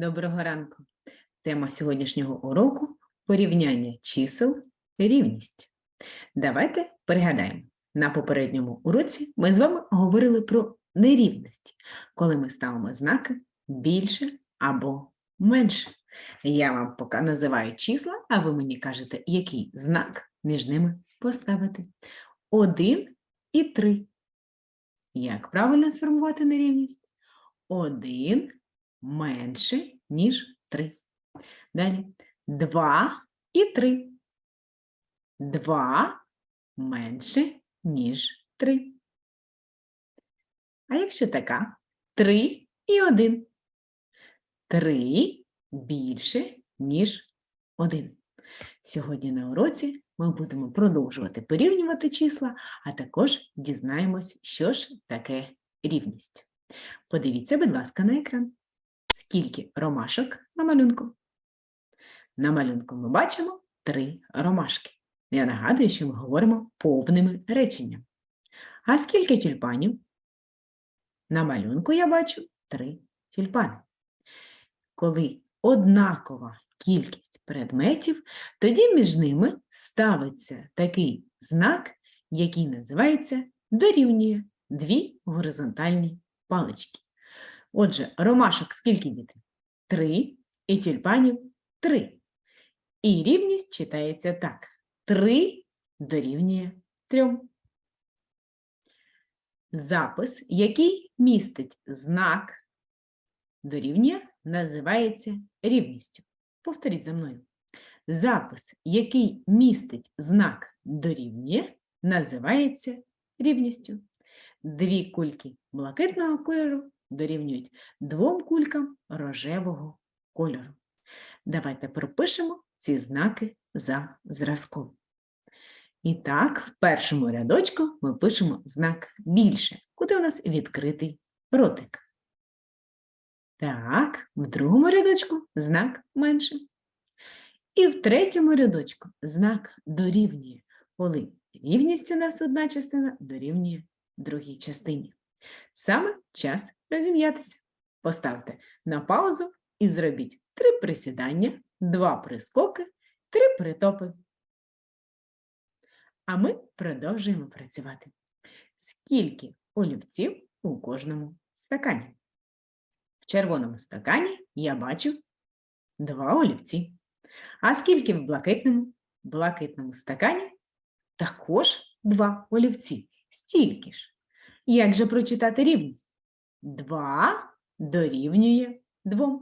Доброго ранку. Тема сьогоднішнього уроку порівняння чисел рівність. Давайте пригадаємо. На попередньому уроці ми з вами говорили про нерівності, коли ми ставимо знаки більше або менше. Я вам поки називаю числа, а ви мені кажете, який знак між ними поставити. Один і три. Як правильно сформувати нерівність? Один менше, ніж 3. Далі 2 і 3. 2 менше, ніж 3. А якщо така? 3 і 1. 3 більше, ніж 1. Сьогодні на уроці ми будемо продовжувати порівнювати числа, а також дізнаємось, що ж таке рівність. Подивіться, будь ласка, на екран. Скільки ромашок на малюнку? На малюнку ми бачимо три ромашки. Я нагадую, що ми говоримо повними реченням. А скільки тюльпанів? На малюнку я бачу три тюльпани. Коли однакова кількість предметів, тоді між ними ставиться такий знак, який називається дорівнює дві горизонтальні палички. Отже, ромашок скільки діти? Три і тюльпанів три. І рівність читається так: три дорівнює трьом. Запис, який містить знак дорівнює, називається рівністю. Повторіть за мною. Запис, який містить знак дорівнює, називається рівністю. Дві кульки блакитного кольору дорівнюють двом кулькам рожевого кольору. Давайте пропишемо ці знаки за зразком. І так, в першому рядочку ми пишемо знак більше, куди у нас відкритий ротик. Так, в другому рядочку знак менше. І в третьому рядочку знак дорівнює, коли рівність у нас одна частина дорівнює другій частині. Саме час розім'ятися. Поставте на паузу і зробіть три присідання, два прискоки, три притопи. А ми продовжуємо працювати. Скільки олівців у кожному стакані? В червоному стакані я бачу два олівці. А скільки в блакитному? В блакитному стакані також два олівці. Стільки ж. Як же прочитати рівність? 2 дорівнює 2.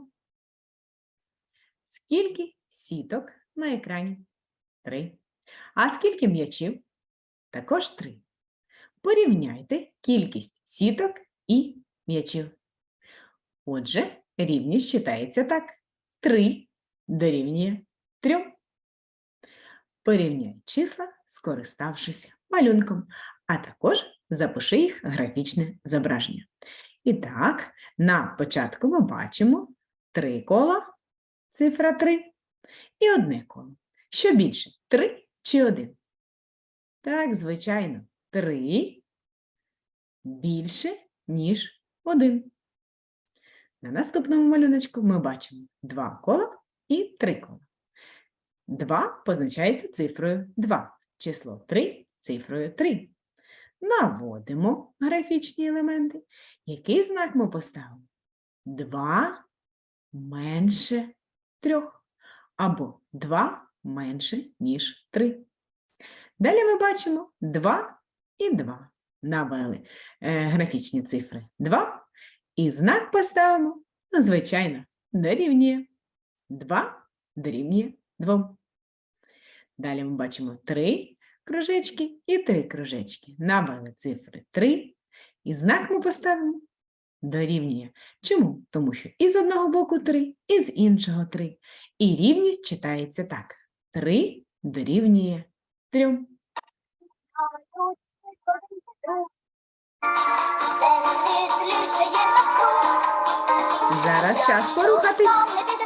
Скільки сіток на екрані? 3. А скільки м'ячів? Також 3. Порівняйте кількість сіток і м'ячів. Отже, рівність читається так. 3 дорівнює 3. Порівняй числа, скориставшись малюнком, а також запиши їх графічне зображення. І так, на початку ми бачимо три кола, цифра 3, і одне коло. Що більше, 3 чи 1? Так, звичайно, 3 більше, ніж 1. На наступному малюночку ми бачимо два кола і три кола. 2 позначається цифрою 2, число 3 цифрою 3. Наводимо графічні елементи. Який знак ми поставимо? 2 менше 3 або 2 менше, ніж 3. Далі ми бачимо 2 і 2. Навели е, графічні цифри 2 і знак поставимо, ну, звичайно, дорівнює 2 дорівнює 2. Далі ми бачимо 3 кружечки і 3 кружечки. Навели цифри 3 і знак ми поставимо дорівнює. Чому? Тому що і з одного боку 3, і з іншого 3. І рівність читається так. 3 дорівнює 3. Зараз час порухатись.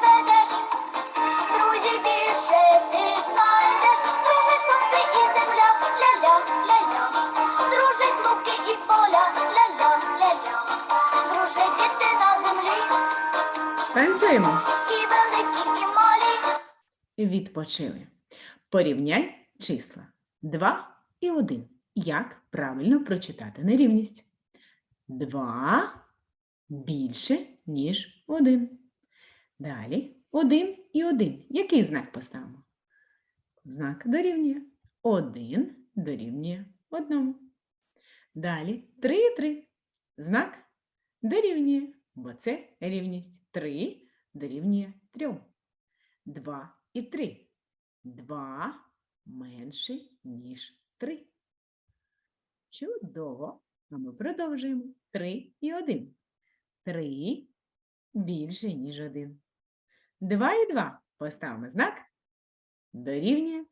Танцюємо. Відпочили. Порівняй числа 2 і 1. Як правильно прочитати нерівність? 2 більше, ніж 1. Далі 1 і 1. Який знак поставимо? Знак дорівнює. 1 дорівнює 1. Далі 3 і 3. Знак дорівнює, бо це рівність. 3 дорівнює 3. 2 і 3. 2 менше, ніж 3. Чудово. А ми продовжуємо. 3 і 1. 3 більше, ніж 1. 2 і 2. Поставимо знак. Дорівнює.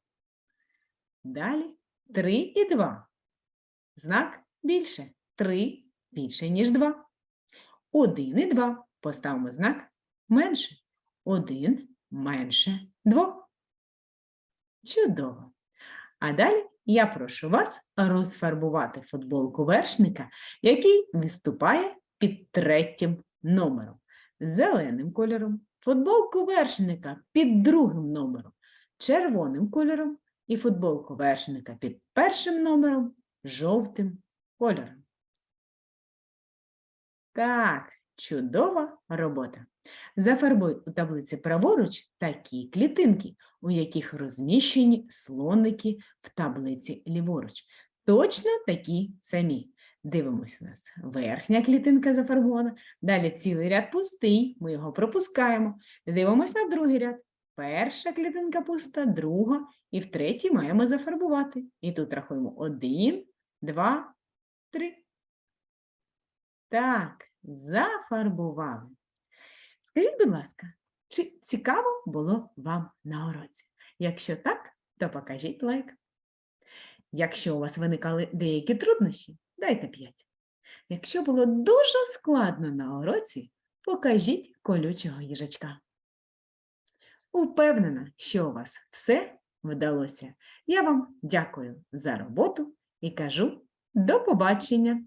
Далі 3 і 2. Знак більше. 3 більше, ніж 2. 1 і 2. Поставимо знак менше. 1 менше 2. Чудово. А далі я прошу вас розфарбувати футболку вершника, який виступає під третім номером. Зеленим кольором, футболку вершника під другим номером, червоним кольором і футболку вершника під першим номером жовтим кольором. Так, чудова робота. Зафарбуй у таблиці праворуч такі клітинки, у яких розміщені слоники в таблиці ліворуч. Точно такі самі. Дивимось у нас верхня клітинка зафарбована, далі цілий ряд пустий, ми його пропускаємо. Дивимось на другий ряд. Перша клітинка пуста, друга, і в третій маємо зафарбувати. І тут рахуємо один, два, три. Так, зафарбували. Скажіть, будь ласка, чи цікаво було вам на уроці? Якщо так, то покажіть лайк. Якщо у вас виникали деякі труднощі, дайте 5. Якщо було дуже складно на уроці, покажіть колючого їжачка. Упевнена, що у вас все вдалося. Я вам дякую за роботу і кажу до побачення!